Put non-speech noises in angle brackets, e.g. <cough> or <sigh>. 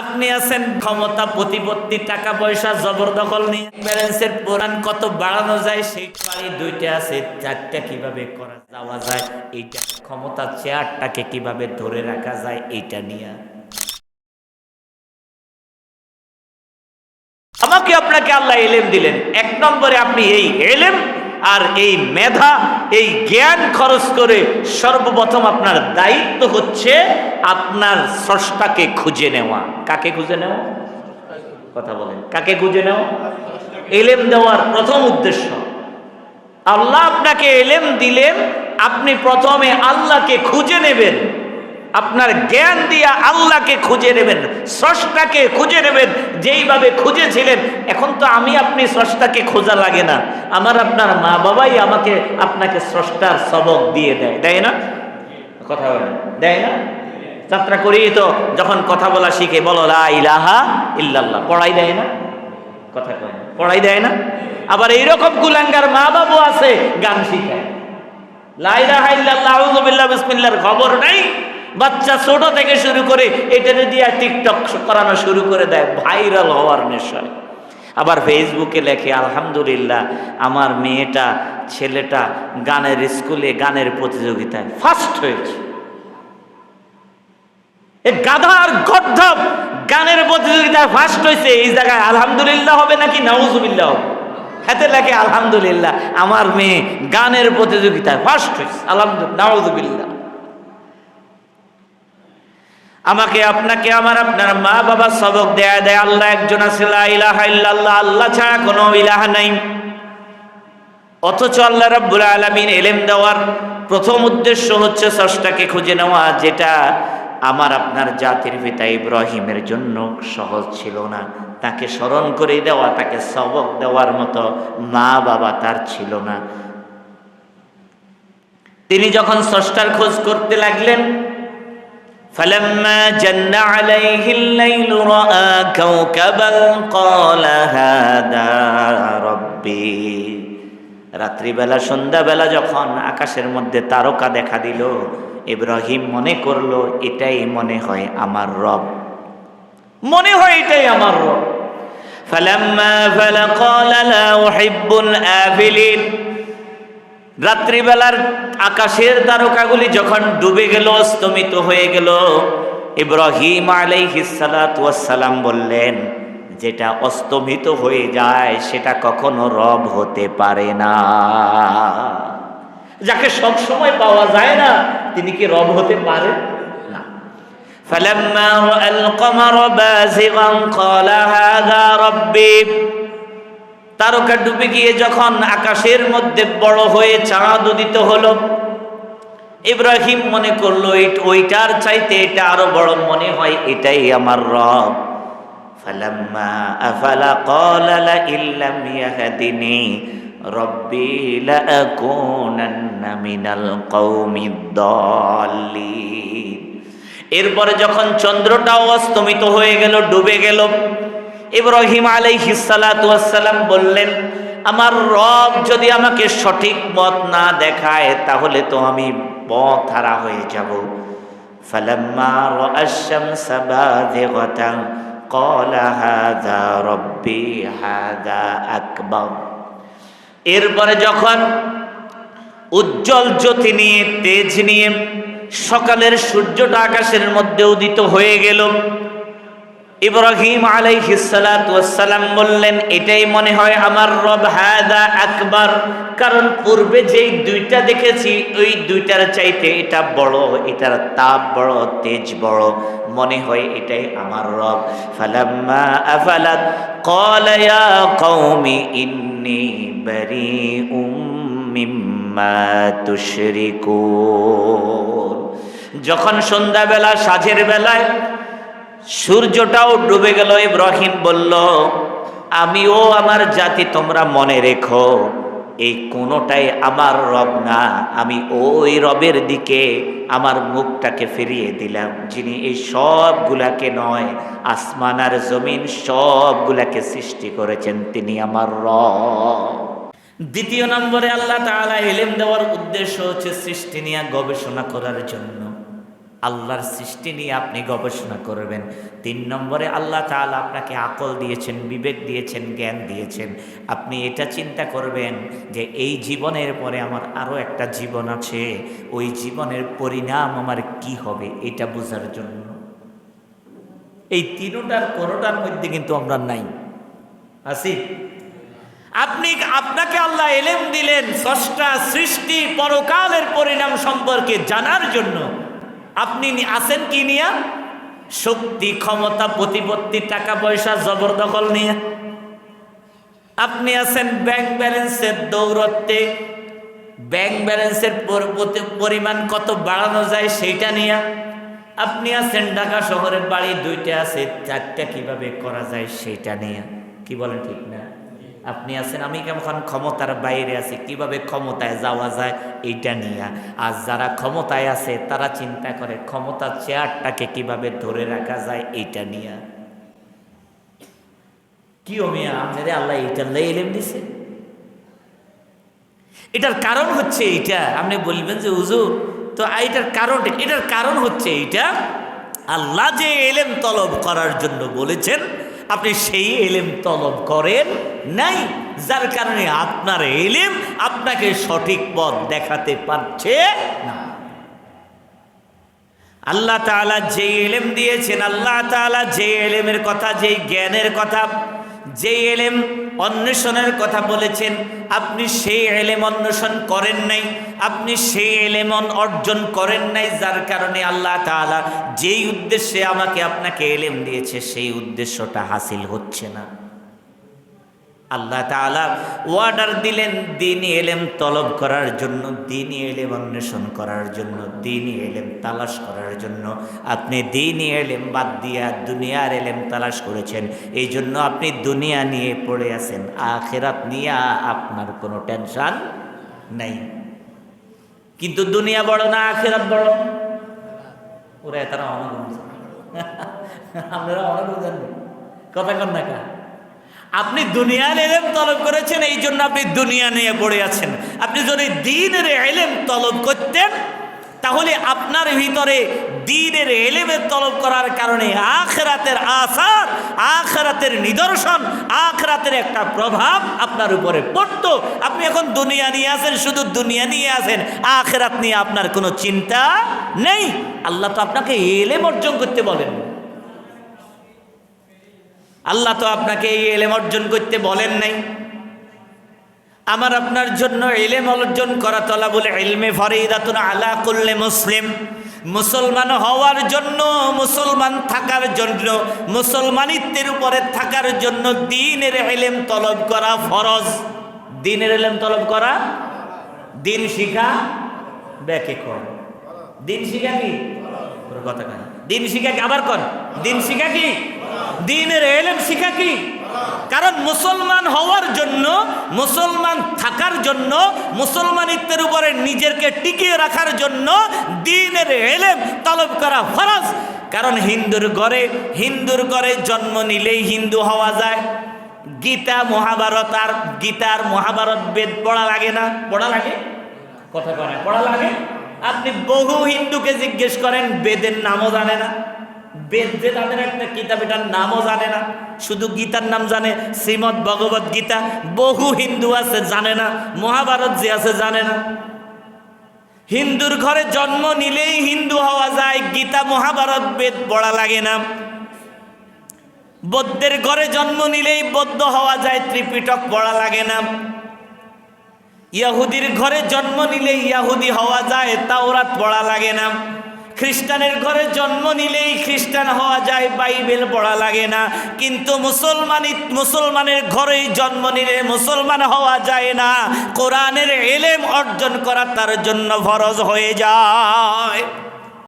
আপনি আছেন ক্ষমতা, প্রতিপত্তি, টাকা পয়সা জবরদখল নিয়ে। ব্যালেন্সের পুরাণ কত বাড়ানো যায়, সেই বাড়ি দুইটা আছে, চারটা কীভাবে করা যাওয়া যায়, এইটা ক্ষমতা চেয়ারটাকে কীভাবে ধরে রাখা যায়, এইটা নিয়ে। আমাকে আপনাকে আল্লাহ এলেম দিলেন। এক নম্বরে আপনি এই এলেম আর এই মেধা, এই জ্ঞান খরচ করে সর্বপ্রথম আপনার দায়িত্ব হচ্ছে আপনার স্রষ্টাকে খুঁজে নেওয়া। কাকে খুঁজে নেওয়া? কথা বলেন। কাকে খুঁজে নেওয়া? এলেম দেওয়ার প্রথম উদ্দেশ্য। আল্লাহ আপনাকে এলেম দিলেন, আপনি প্রথমে আল্লাহকে খুঁজে নেবেন। আপনার জ্ঞান দিয়া আল্লাহকে খুঁজে নেবেন, স্রষ্টাকে খুঁজে নেবেন, যেইভাবে খুঁজেছিলেন, এখন তো আমি আপনি স্রষ্টাকে খোঁজা লাগে না। আমার আপনার মা বাবাই আমাকে আপনাকে স্রষ্টার সবক দিয়ে দেয় দেয় না? কথা বলে দেয় না? যাত্রা করি তো, যখন কথা বলা শিখে, বলো, লা ইলাহা ইল্লাল্লাহ পড়াই দেয় না? কথা কয় না, পড়াই দেয় না? আবার এইরকম কুলাঙ্গার মা বাবু আছে, গান শিখায়। লা ইলাহা ইল্লাল্লাহ, আউযু বিল্লাহ খবর নাই। বাচ্চা ছোট থেকে শুরু করে এটা দিয়ে টিকটক করানো শুরু করে দেয় ভাইরাল হওয়ার নেশায়। আবার ফেসবুকে লেখে, আলহামদুলিল্লাহ, আমার মেয়েটা, ছেলেটা গানের স্কুলে গানের প্রতিযোগিতায় ফার্স্ট হয়েছে। গাধার গর্ধব গানের প্রতিযোগিতায় ফার্স্ট হয়েছে, এই জায়গায় আলহামদুলিল্লাহ হবে নাকি নাউজুবিল্লাহ হবে? হাতে লেখে, আলহামদুলিল্লাহ, আমার মেয়ে গানের প্রতিযোগিতায় ফার্স্ট হয়েছে। আলহামদুলিল্লাহ, নাউজুবিল্লাহ। আমাকে আপনাকে আমার আপনার মা বাবা সবক দেয়া দেয়। আল্লাহ একজন আছে ইল্লাল্লাহ, আল্লাহ ছাড়া কোনো ইলাহা নাই। অথচ আল্লাহ রাব্বুল আলামিন এলেম দেওয়ার প্রথম উদ্দেশ্য হচ্ছে ষষ্ঠাকে খুঁজে নেওয়া, যেটা আমার আপনার জাতির পিতা ইব্রাহিমের জন্য সহজ ছিল না। তাকে স্মরণ করে দেওয়া, তাকে সবক দেওয়ার মতো মা বাবা তার ছিল না। তিনি যখন ষষ্ঠার খোঁজ করতে লাগলেন فلما جن عليه الليل رأى كوكبا قال هذا ربي রাত্রিবেলা সন্ধ্যাবেলা যখন আকাশের মধ্যে তারকা দেখা দিল ইব্রাহিম মনে করলো এটাই মনে হয় আমার রব মনে হয় এটাই আমার রব فلما فل قال لا أحب الآفلين রাত্রিবেলার আকাশের তারকাগুলি যখন ডুবে গেল স্তমিত হয়ে গেল ইব্রাহিম আলাইহিসালাম বললেন যেটা অস্তমিত হয়ে যায় সেটা কখনো রব হতে পারে না যাকে সব সময় পাওয়া যায় না তিনি কি রব হতে পারেন না فلما رأى القمر بازغا قال هذا ربي তারকা ডুবে গিয়ে যখন আকাশের মধ্যে বড় হয়ে চাঁদ উদিত হলো, ইব্রাহিম মনে করল ওইটার চাইতে এটা আরও বড় মনে হয়, এটাই আমার রব। এরপরে যখন চন্দ্রটাও অস্তমিত হয়ে গেল, ডুবে গেল ইব্রাহিম আলাইহিসালাম বললেন আমার রব যদি আমাকে সঠিক পথ না দেখায় তাহলে তো আমি পথ হারা হয়ে যাব فلما رأى الشمس باذغة قال هذا ربي هذا أكبر এরপরে যখন উজ্জ্বল জ্যোতি নিয়ে তেজ নিয়ে সকালের সূর্যটা আকাশের মধ্যে উদিত হয়ে গেল ইব্রাহিম আলাইহিসালাম বললেন, এটাই মনে হয় আমার রব, হাদা আকবার। কারণ পূর্বে যেই দুইটা দেখেছি, ওই দুইটার চাইতে এটা বড়, এটার তাপ বড়, তেজ বড়। মনে হয় এটাই আমার রব। ফালাম্মা আফালাত ক্বালা ইয়া কওমি ইন্নি বারিউম মিম্মা তুশরিকুন। যখন সন্ধ্যাবেলা, সাজের বেলায় সূর্যটাও ডুবে গেল, ইব্রাহিম বলল, আমিও আমার জাতি তোমরা মনে রেখো, এই কোনোটাই আমার রব না, আমি ওই রবের দিকে আমার মুখটাকে ফিরিয়ে দিলাম, যিনি এই সবগুলাকে নয়, আসমান আর জমিন সবগুলাকে সৃষ্টি করেছেন, তিনি আমার রব। দ্বিতীয় নম্বরে আল্লাহ তাআলা এলেম দেওয়ার উদ্দেশ্য হচ্ছে সৃষ্টি নিয়ে গবেষণা করার জন্য। আল্লাহর সৃষ্টি নিয়ে আপনি গবেষণা করবেন। তিন নম্বরে আল্লাহ তাআলা আপনাকে আকল দিয়েছেন, বিবেক দিয়েছেন, জ্ঞান দিয়েছেন। আপনি এটা চিন্তা করবেন যে এই জীবনের পরে আমার আরও একটা জীবন আছে, ওই জীবনের পরিণাম আমার কি হবে এটা বোঝার জন্য। এই তিনোটার কোনোটার মধ্যে কিন্তু আমরা নাই। আসি আপনি, আপনাকে আল্লাহ এলেম দিলেন ষষ্ঠা সৃষ্টি পরকালের পরিণাম সম্পর্কে জানার জন্য। আপনি আছেন কি নিয়া? শক্তি, ক্ষমতা, প্রতিপত্তি, টাকা পয়সা জবরদখল নিয়ে। আপনি আছেন ব্যাংক ব্যালেন্সের দৌরত্বে। ব্যাংক ব্যালেন্সের পরিমাণ কত বাড়ানো যায় সেইটা নিয়ে। আপনি আছেন ঢাকা শহরের বাড়ি, দুইটা আছে, চারটা কীভাবে করা যায় সেইটা নিয়ে। কি বলেন ঠিক না? আপনি আছেন, আমি কেমন ক্ষমতার বাইরে আছি, কীভাবে ক্ষমতায় যাওয়া যায় এইটা নিয়ে। আর যারা ক্ষমতায় আছে, তারা চিন্তা করে ক্ষমতার চেয়ারটাকে কীভাবে ধরে রাখা যায় এইটা নিয়ে। কি ও মিয়া আপনাদের আল্লাহ এইটা এলেম দিছে? এটার কারণ হচ্ছে এইটা। আপনি বলবেন যে, হুজুর, তো এটার কারণ এটার কারণ হচ্ছে এইটা। আল্লাহ যে এলেম তলব করার জন্য বলেছেন আপনি সেই এলেম তলব করেন নাই, যার কারণে আপনার এলেম আপনাকে সঠিক পথ দেখাতে পারছে না। আল্লাহ তালা যে এলেম দিয়েছেন, আল্লাহ তালা যে এলেমের কথা, যেই জ্ঞানের কথা যে এলেম অন্বেষণের কথা বলেছেন, আপনি সেই এলেম অন্বেষণ করেন নাই, আপনি সেই এলেম অর্জন করেন নাই, যার কারণে আল্লাহ তালা যেই উদ্দেশ্যে আমাকে আপনাকে এলেম দিয়েছে, সেই উদ্দেশ্যটা হাসিল হচ্ছে না। আল্লাহ তাআলা ওয়ার্ডার দিলেন দিনই এলেম তলব করার জন্য দিনই এলেম অন্বেষণ করার জন্য দিনই এলেম তালাশ করার জন্য। আপনি দিনই এলেম বাদ দিয়া দুনিয়ার এলেম তালাশ করেছেন এই জন্য আপনি দুনিয়া নিয়ে পড়ে আছেন, আখেরাত নিয়ে আপনার কোনো টেনশন নেই। কিন্তু দুনিয়া বড় না আখেরাত বড়? ওরা, তারা অনেক <laughs> আপনারা অনেক কথা কন না আপনি দুনিয়ার এলেম তলব করেছেন, এই জন্য আপনি দুনিয়া নিয়ে পড়ে আছেন। আপনি যদি দিনের এলেম তলব করতেন, তাহলে আপনার ভিতরে দিনের এলেমের তলব করার কারণে আখরাতের আসার, আখরাতের নিদর্শন, আখরাতের একটা প্রভাব আপনার উপরে পড়তো। আপনি এখন দুনিয়া নিয়ে আছেন, শুধু দুনিয়া নিয়ে আছেন, আখরাত নিয়ে আপনার কোনো চিন্তা নেই। আল্লাহ তো আপনাকে এলেম অর্জন করতে বলেন। আল্লাহ তো আপনাকে এই এলেম অর্জন করতে বলেন নাই। আমার আপনার জন্য এলেম অর্জন করা তলা বলে এলমে ফরিদাতুন আলা করলে মুসলিম। মুসলমান হওয়ার জন্য, মুসলমান থাকার জন্য, মুসলমানিত্বের উপরে থাকার জন্য দিনের এলেম তলব করা ফরজ। দিনের এলেম তলব করা? দিন শিখা? ব্যাকে কর। দিন শিখা কি? কথা কয়। দিন শিখা কি? আবার কর। দিন শিখা কি? দিনের এলেম শিখা কি? কারণ মুসলমান হওয়ার জন্য, মুসলমান থাকার জন্য, মুসলমানিত্বের উপরে নিজেকে টিকিয়ে রাখার জন্য দিনের এলেম তলব করা ফরজ। কারণ হিন্দুর ঘরে হিন্দুর ঘরে জন্ম নিলেই হিন্দু হওয়া যায়। গীতা, মহাভারত আর গীতার মহাভারত বেদ পড়া লাগে না? পড়া লাগে? কথা পড়া লাগে? আপনি বহু হিন্দুকে জিজ্ঞেস করেন, বেদের নামও জানে না। বেদ যে তাদের একটা কিতাব, এটার নামও জানে না। শুধু গীতার নাম জানে শ্রীমৎ ভগবত গীতা। বহু হিন্দু আছে, জানে না। মহাভারত যে আছে, জানে না। হিন্দুর ঘরে জন্ম নিলেই হিন্দু হওয়া যায়, গীতা, মহাভারত বেদ পড়া লাগে না। বৌদ্ধের ঘরে জন্ম নিলেই বৌদ্ধ হওয়া যায়, ত্রিপিটক পড়া লাগে না। ইয়াহুদির ঘরে জন্ম নিলে ইয়াহুদি হওয়া যায়, তাওরাত পড়া লাগে না। খ্রিস্টানের ঘরে জন্ম নিলেই খ্রিস্টান হওয়া যায়, বাইবেল পড়া লাগে না। কিন্তু মুসলমান, মুসলমানের ঘরেই জন্ম নিলে মুসলমান হওয়া যায় না। কোরআনের এলেম অর্জন করা তার জন্য ফরজ হয়ে যায়।